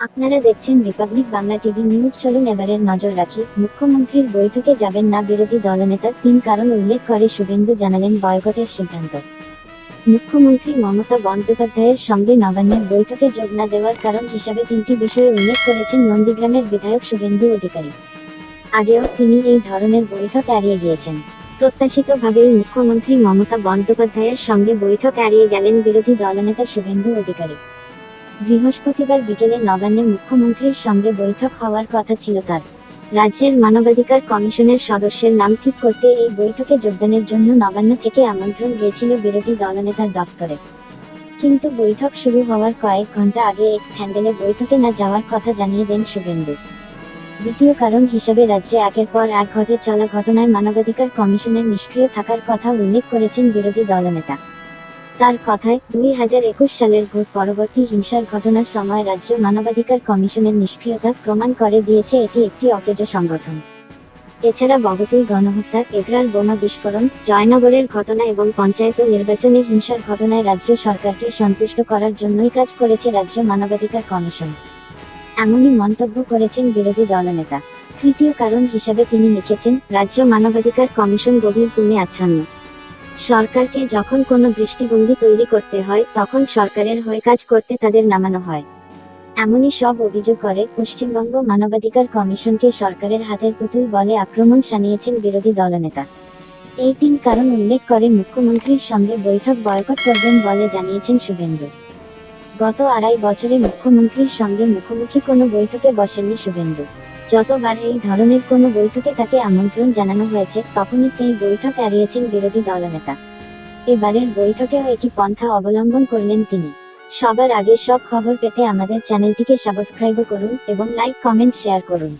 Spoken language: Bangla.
আপনারা দেখছেন রিপাবলিক বাংলা টিভি নিউজ চলুন এবারের নজর রাখি। মুখ্যমন্ত্রীর বৈঠকে যাবেন না বিরোধী দলনেতা, তিন কারণ উল্লেখ করে শুভেন্দু জানালেন বয়কটের সিদ্ধান্ত। মুখ্যমন্ত্রী মমতা বন্দ্যোপাধ্যায়ের সঙ্গে নবান্নের বৈঠকে যোগ না দেওয়ার কারণ হিসাবে তিনটি বিষয়ে উল্লেখ করেছেন নন্দীগ্রামের বিধায়ক শুভেন্দু অধিকারী। আগেও তিনি এই ধরনের বৈঠক এড়িয়ে গিয়েছেন। প্রত্যাশিতভাবেই মুখ্যমন্ত্রী মমতা বন্দ্যোপাধ্যায়ের সঙ্গে বৈঠক এড়িয়ে গেলেন বিরোধী দলনেতা শুভেন্দু অধিকারী। বৃহস্পতিবার বিকেলে নবান্নে মুখ্যমন্ত্রীর সঙ্গে বৈঠক হওয়ার কথা ছিল তার। রাজ্যের মানবাধিকার কমিশনের সদস্যের নাম ঠিক করতে এই বৈঠকে যোগদানের জন্য নবান্ন থেকে আমন্ত্রণ গিয়েছিল বিরোধী দলনেতার দফতরে। কিন্তু বৈঠক শুরু হওয়ার কয়েক ঘণ্টা আগে এক্স হ্যান্ডেলে বৈঠকে না যাওয়ার কথা জানিয়ে দেন শুভেন্দু। দ্বিতীয় কারণ হিসেবে রাজ্যে একের পর এক ঘটে চলা ঘটনায় মানবাধিকার কমিশনের নিষ্ক্রিয় থাকার কথা উল্লেখ করেছেন বিরোধী দলনেতা। তার কথায় দুই হাজার একুশ সালের ভোট পরবর্তী হিংসার ঘটনার সময় রাজ্য মানবাধিকার কমিশনের নিষ্ক্রিয়তা প্রমাণ করে দিয়েছে এটি একটি অকেজ সংগঠন। এছাড়া বগটুই গণহত্যা এগরার বোমা বিস্ফোরণ, জয়নগরের ঘটনা এবং পঞ্চায়েত নির্বাচনে হিংসার ঘটনায় রাজ্য সরকারকে সন্তুষ্ট করার জন্যই কাজ করেছে রাজ্য মানবাধিকার কমিশন। এমনই মন্তব্য করেছেন বিরোধী দলনেতা। তৃতীয় কারণ হিসাবে তিনি লিখেছেন, রাজ্য মানবাধিকার কমিশন গভীর গুণে আচ্ছন্ন। সরকারকে যখন কোনো দৃষ্টিভঙ্গি তৈরি করতে হয়, তখন সরকারের হয়ে কাজ করতে তাদের নামানো হয়। এমনই সব অভিযোগ করে, পশ্চিমবঙ্গ মানবাধিকার কমিশনকে সরকারের হাতের পুতুল বলে আক্রমণ সানিয়েছেন বিরোধী দলনেতা। এই তিন কারণ উল্লেখ করে মুখ্যমন্ত্রীর সঙ্গে বৈঠক বয়কট করবেন বলে জানিয়েছেন শুভেন্দু। গত আড়াই বছরে মুখ্যমন্ত্রীর সঙ্গে মুখোমুখি কোনো বৈঠকে বসেননি শুভেন্দু। যতবার এই ধরনের কোনো বৈঠকে তাকে আমন্ত্রণ জানানো হয়েছে, তখনই সেই বৈঠক এড়িয়েছেন বিরোধী দলনেতা। এবারের বৈঠকেও একই পন্থা অবলম্বন করলেন তিনি। সবার আগে সব খবর পেতে আমাদের চ্যানেলটিকে সাবস্ক্রাইব করুন এবং লাইক, কমেন্ট, শেয়ার করুন।